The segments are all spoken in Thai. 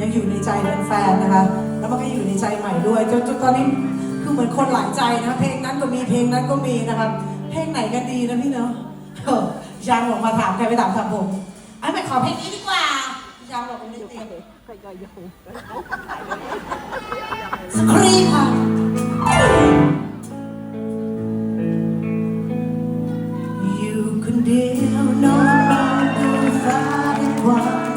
ยังอยู่ในใจแฟนๆนะคะ แล้วมันก็อยู่ในใจใหม่ด้วยจนจนตอนนี้คือเหมือนคนหลายใจนะเพลงนั้นก็มีเพลงนั้นก็มีนะครับเพลงไหนกันดีนะพี่เนาะเออชางบอกมาถามใครไปถามถามผมไอ้ไปขอเพลงนี้ดีกว่าชางบอกเป็นเด็กๆสครีค่ะอยู่คนเดียวนอนมองดูฟ้าด้วยควา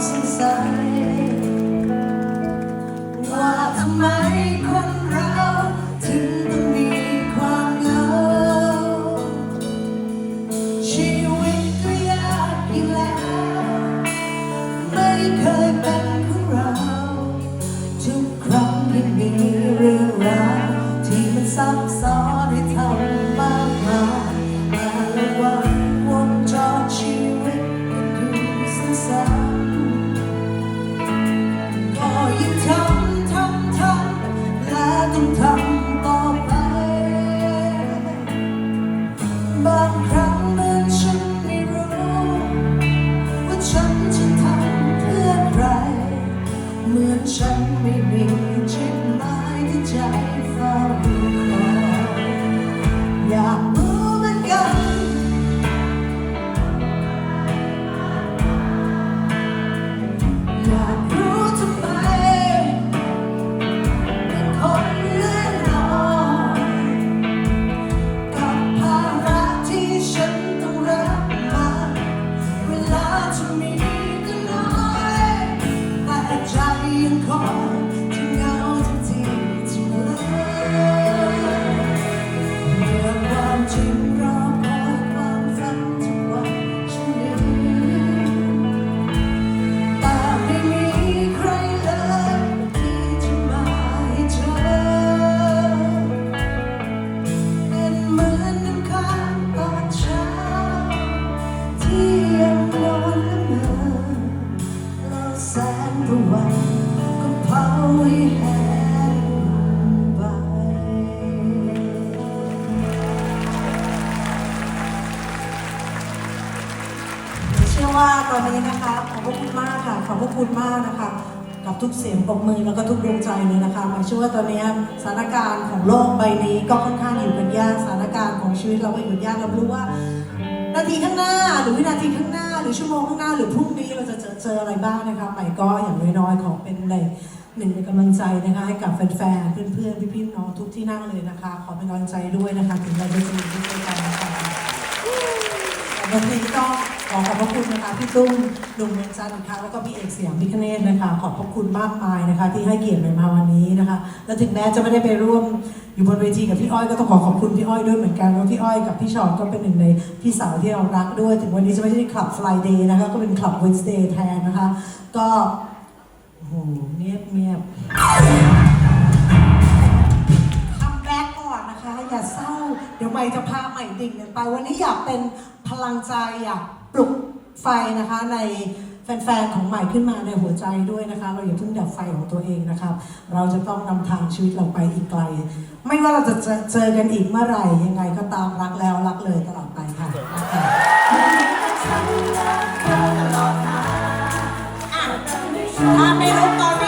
งปรบมือแล้วก็ทุกดวงใจเลยนะคะหมายชื่อว่าตอนนี้สถานการณ์ของโลกใบนี้ก็ค่อนข้างอยู่กันยากสถานการณ์ของชีวิตเราก็อยู่ยากเราไม่รู้ว่า นาทีข้างหน้าหรือวินาทีข้างหน้า หรือชั่วโมงข้างหน้าหรือพรุ่งนี้เราจะเจอเจออะไรบ้างนะคะใหม่ก็อย่างน้อยๆขอเป็นในหนึ่งในกำลังใจนะคะให้กับแฟนๆเพื่อนๆพี่ๆน้องทุกที่นั่งเลยนะคะ ขอเป็นกำลังใจด้วยนะคะถึงเราจะเจอที่เจอกันนะคะวันนี้ก็ ขอขอบพระคุณนะคะพี่ตุ้มลุงเมนจันทร์นะคะแล้วก็พี่เอกเสียงพิคเนตนะคะ ขอบพระคุณมากมายนะคะ ที่ให้เกียรติมาวันนี้นะคะ และถึงแม้จะไม่ได้ไปร่วมอยู่บนเวทีกับพี่อ้อยก็ต้องขอขอบคุณพี่อ้อยด้วยเหมือนกันเพราะพี่อ้อยกับพี่ชอนก็เป็นหนึ่งในพี่สาวที่เรารักด้วย ถึงวันนี้จะไม่ใช่คลับ Friday นะคะก็เป็นคลับ Wednesday แทนนะคะ ก็โอ้โหเงียบเงียบคัมแบ็กก่อนนะคะ อย่าเศร้า เดี๋ยวใหม่จะพาใหม่ดิ่งกันไป วันนี้อยากเป็นพลังใจอยาก ปลุกไฟนะคะในแฟนๆของใหม่ขึ้นมาในหัวใจด้วยนะคะ เราอย่าเพิ่งดับไฟของตัวเองนะครับ เราจะต้องนำทางชีวิตเราไปอีกไกล ไม่ว่าเราจะเจอเจอกันอีกเมื่อไหร่ยังไงก็ตามรักแล้วรักเลยตลอดไปค่ะถ้าไม่รู้ตอน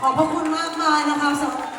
ขอบพระคุณมากมายนะคะสำหรับ